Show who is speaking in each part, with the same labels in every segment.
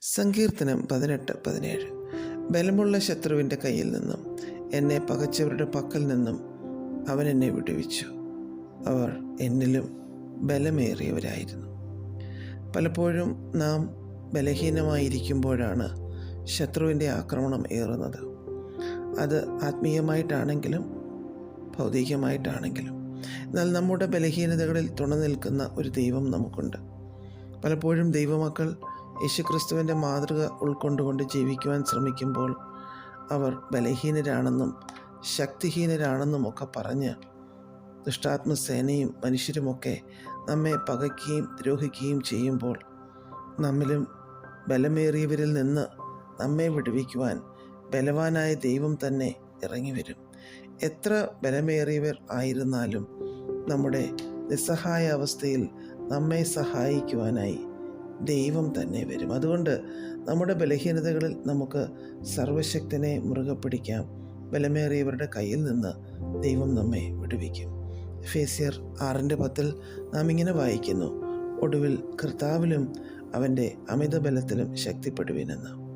Speaker 1: സങ്കീർത്തനം പതിനെട്ട് പതിനേഴ്. ബലമുള്ള ശത്രുവിന്റെ കയ്യിൽ നിന്നും എന്നെ പകച്ചവരുടെ പക്കൽ നിന്നും അവൻ എന്നെ വിടുവിച്ചു. അവർ എന്നിലും ബലമേറിയവരായിരുന്നു. പലപ്പോഴും നാം ബലഹീനമായിരിക്കുമ്പോഴാണ് ശത്രുവിന്റെ ആക്രമണം ഏറുന്നത്. അത് ആത്മീയമായിട്ടാണെങ്കിലും ഭൗതികമായിട്ടാണെങ്കിലും. എന്നാൽ നമ്മുടെ ബലഹീനതകളിൽ തുണ നിൽക്കുന്ന ഒരു ദൈവം നമുക്കുണ്ട്. പലപ്പോഴും ദൈവമക്കൾ യേശുക്രിസ്തുവിന്റെ മാതൃക ഉൾക്കൊണ്ടുകൊണ്ട് ജീവിക്കുവാൻ ശ്രമിക്കുമ്പോൾ അവർ ബലഹീനരാണെന്നും ശക്തിഹീനരാണെന്നും ഒക്കെ പറഞ്ഞ് ദുഷ്ടാത്മസേനയും മനുഷ്യരുമൊക്കെ നമ്മെ പകയ്ക്കുകയും ദ്രോഹിക്കുകയും ചെയ്യുമ്പോൾ നമ്മിലും ബലമേറിയവരിൽ നിന്ന് നമ്മെ വിടുവിക്കുവാൻ ബലവാനായ ദൈവം തന്നെ ഇറങ്ങി വരും എത്ര ബലമേറിയവർ ആയിരുന്നാലും നമ്മുടെ നിസ്സഹായ അവസ്ഥയിൽ നമ്മെ സഹായിക്കുവാനായി ദൈവം തന്നെ വരും. അതുകൊണ്ട് നമ്മുടെ ബലഹീനതകളിൽ നമുക്ക് സർവശക്തനെ മുറുകെ പിടിക്കാം ബലമേറിയവരുടെ കയ്യിൽ നിന്ന് ദൈവം നമ്മെ വിടുവിക്കും. ഫേസിയർ ആറിന്റെ പത്തിൽ നാം ഇങ്ങനെ വായിക്കുന്നു. ഒടുവിൽ കർത്താവിലും അവന്റെ അമിത ബലത്തിലും ശക്തിപ്പെടുവിനെന്ന്.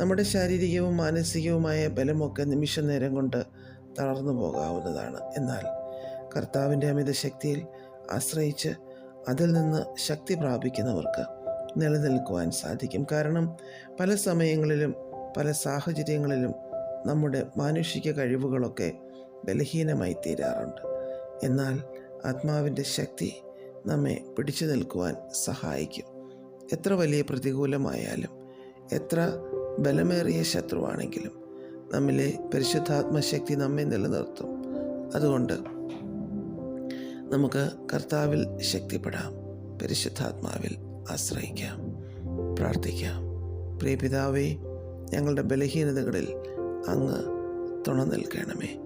Speaker 1: നമ്മുടെ ശാരീരികവും മാനസികവുമായ ബലമൊക്കെ നിമിഷ നേരം കൊണ്ട് തളർന്നു പോകാവുന്നതാണ്. എന്നാൽ കർത്താവിന്റെ അമിത ശക്തിയിൽ ആശ്രയിച്ച് അതിൽ നിന്ന് ശക്തി പ്രാപിക്കുന്നവർക്ക് നിലനിൽക്കുവാൻ സാധിക്കും. കാരണം പല സമയങ്ങളിലും പല സാഹചര്യങ്ങളിലും നമ്മുടെ മാനുഷിക കഴിവുകളൊക്കെ ബലഹീനമായി തീരാറുണ്ട്. എന്നാൽ ആത്മാവിന്റെ ശക്തി നമ്മെ പിടിച്ചു നിൽക്കുവാൻ സഹായിക്കും. എത്ര വലിയ പ്രതികൂലമായാലും എത്ര ബലമേറിയ ശത്രുവാണെങ്കിലും നമ്മിലെ പരിശുദ്ധാത്മശക്തി നമ്മെ നിലനിർത്തും. അതുകൊണ്ട് നമുക്ക് കർത്താവിൽ ശക്തിപ്പെടാം പരിശുദ്ധാത്മാവിൽ ആശ്രയിക്കാം. പ്രാർത്ഥിക്കാം. പ്രിയ പിതാവേ ഞങ്ങളുടെ ബലഹീനതകളിൽ അങ്ങ് തുണ നിൽക്കണമേ.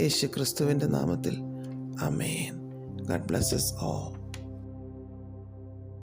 Speaker 1: യേശു ക്രിസ്തുവിന്റെ നാമത്തിൽ അമേൻ ഗഡ് ബ്ലസ്സസ് ഓ